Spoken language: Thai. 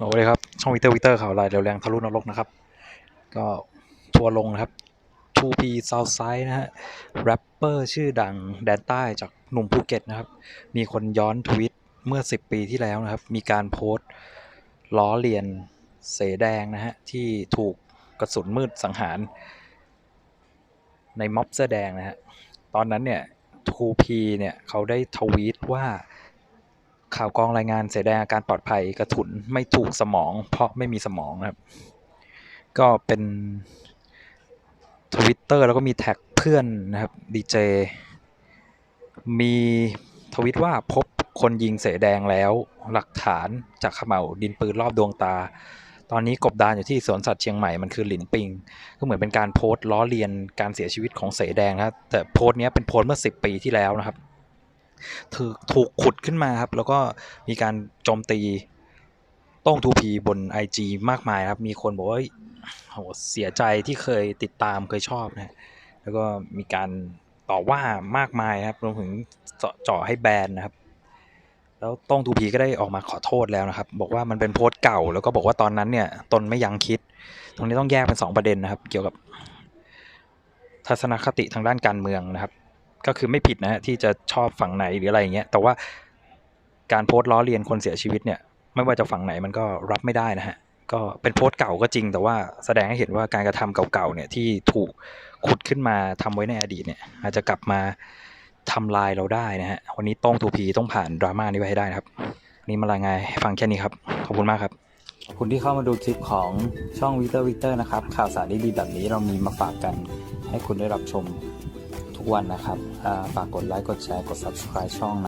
โอ้เลยครับช่องวิเตอร์วิเตอร์ข่าวลายเร็วแรงทะลุนรกนะครับ ก็ทัวร์ลงนะครับ 2P Southside นะฮะแรปเปอร์ชื่อดังแดนใต้จากหนุ่มภูเก็ตนะครับ มีคนย้อนทวิตเมื่อ 10 ปีที่แล้วนะครับ มีการโพสต์ล้อเลียนเสแดงนะฮะ ที่ถูกกระสุนมืดสังหาร ในม็อบเสื้อแดงนะฮะ ตอนนั้นเนี่ย 2P เนี่ยเขาได้ทวีตว่า ข่าวกองรายงานเสดงอาการปลอดภัยกระสุนไม่ถูกสมอง เพราะไม่มีสมองนะครับ ก็เป็นทวิตเตอร์แล้วก็มีแท็กเพื่อนนะครับดีเจมีทวิตว่าพบคนยิงเสแดงแล้วหลักฐานจากขม่าวดินปืนรอบดวงตา ตอนนี้กบดานอยู่ที่สวนสัตว์เชียงใหม่มันคือหลินปิง ก็เหมือนเป็นการโพสต์ล้อเลียนการเสียชีวิตของเสแดงนะแต่โพสต์นี้เป็นโพสต์เมื่อ 10 ปีที่แล้วนะครับ ถูกถูกขุดขึ้นมาครับ แล้วก็มีการโจมตีโต้งทูพีบน IG มากมายครับ มีคนบอกว่าโหเสียใจที่เคยติดตามเคยชอบนะแล้วก็มีการต่อว่ามากมายครับรวมถึงเจาะให้แบนนะครับ แล้วต้องทูพีก็ได้ออกมาขอโทษแล้วนะครับ บอกว่ามันเป็นโพสต์เก่า แล้วก็บอกว่าตอนนั้นเนี่ยตนไม่ยังคิด ตรงนี้ต้องแยกเป็นสองประเด็นนะครับ เกี่ยวกับ ทัศนคติทางด้านการเมืองนะครับ ก็คือไม่ผิดนะฮะที่จะชอบฝั่งไหนหรืออะไรอย่างเงี้ยแต่ว่าการโพสต์ล้อเลียนคนเสียชีวิตเนี่ย ไม่ว่าจะฝั่งไหนมันก็รับไม่ได้นะฮะก็เป็นโพสต์เก่าก็จริง แต่ว่าแสดงให้เห็นว่าการกระทำเก่าๆเนี่ยที่ถูกขุดขึ้นมาทำไว้ในอดีตเนี่ยอาจจะกลับมาทำลายเราได้นะฮะวันนี้ต้องทูพีต้องผ่านดราม่านี้ไปให้ได้นะครับนนี่มารายงานให้ฟังแค่นี้ครับ ขอบคุณมากครับขอบคุณที่เข้ามาดูคลิปของช่องวิเตอร์วิเตอร์นะครับ ข่าวสารดีๆแบบนี้เรามีมาฝากกันให้คุณได้รับชม วันนะครับฝากกดไลค์กดแชร์กด subscribe ช่อง